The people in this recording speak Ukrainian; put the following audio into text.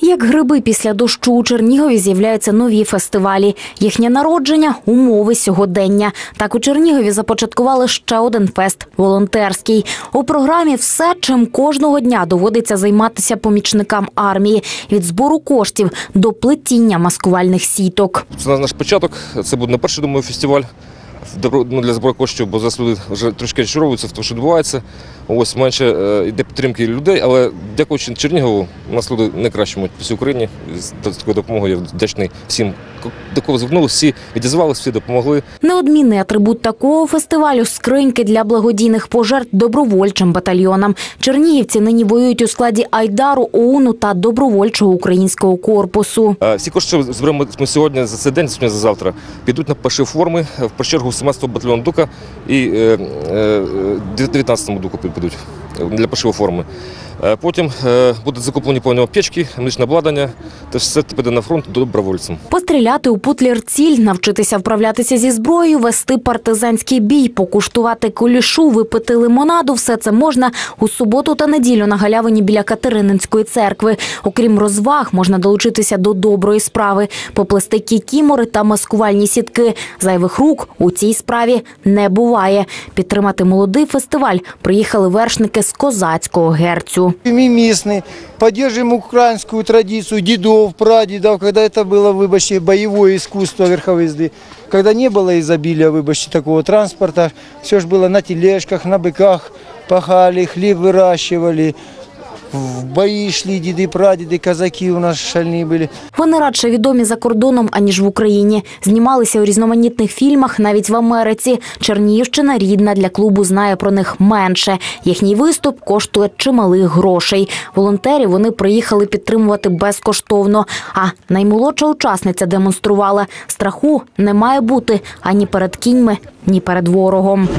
Як гриби після дощу у Чернігові з'являються нові фестивалі. Їхнє народження умови сьогодення. Так у Чернігові започаткували ще один фест волонтерський. У програмі все, чим кожного дня доводиться займатися помічникам армії від збору коштів до плетіння маскувальних сіток. Це наш початок. Це буде не перший думаю, фестиваль ну, для збору коштів, бо зараз люди вже трошки розчаровуються в тому, що відбувається. Ось менше е, йде підтримки людей, але дякуючи Чернігову, нас люди не кращимо по всій Україні. З такою допомогою я вдячний всім, до кого звернулися, всі відізвалися, всі допомогли. Неодмінний атрибут такого фестивалю скриньки для благодійних пожертв добровольчим батальйонам. Чернігівці нині воюють у складі Айдару, ОУНу та добровольчого українського корпусу. Е, Всі кошти, що зберемо сьогодні за цей день, сьогодні за завтра, підуть на перші форми, е, в першу чергу 17-го батальйону Дука і е, е, 19-му Дуку підуть е, для пошиву форми. Е, Потім е, будуть закуплені повні аптечки, медичне обладнання, те все піде на фронт добровольцям. Постріляти у путлер ціль, навчитися вправлятися зі зброєю, вести партизанський бій, покуштувати кулішу, випити лимонаду – все це можна у суботу та неділю на галявині біля Катерининської церкви. Окрім розваг, можна долучитися до доброї справи, поплести кікімори та маскувальні сітки. Зайвих рук у цій справі не буває. Підтримати молодий фестиваль приїхали вершники козацького герцю. Мы местные, поддерживаем украинскую традицию дедов, прадедов, когда это было, выбачьте, боевое искусство верховой езды. Когда не было изобилия, выбачьте, такого транспорта, все же было на тележках, на быках, пахали, хлеб выращивали, в бои шли деды, прадеды, казаки у нас шальные были. Вони радше відомі за кордоном, аніж в Україні. Знімалися у різноманітних фільмах, навіть в Америці. Чернігівщина рідна для клубу знає про них менше. Їхній виступ коштує чималих грошей. Волонтерів вони приїхали підтримувати безкоштовно. А наймолодша учасниця демонструвала страху не має бути ані перед кіньми, ні перед ворогом.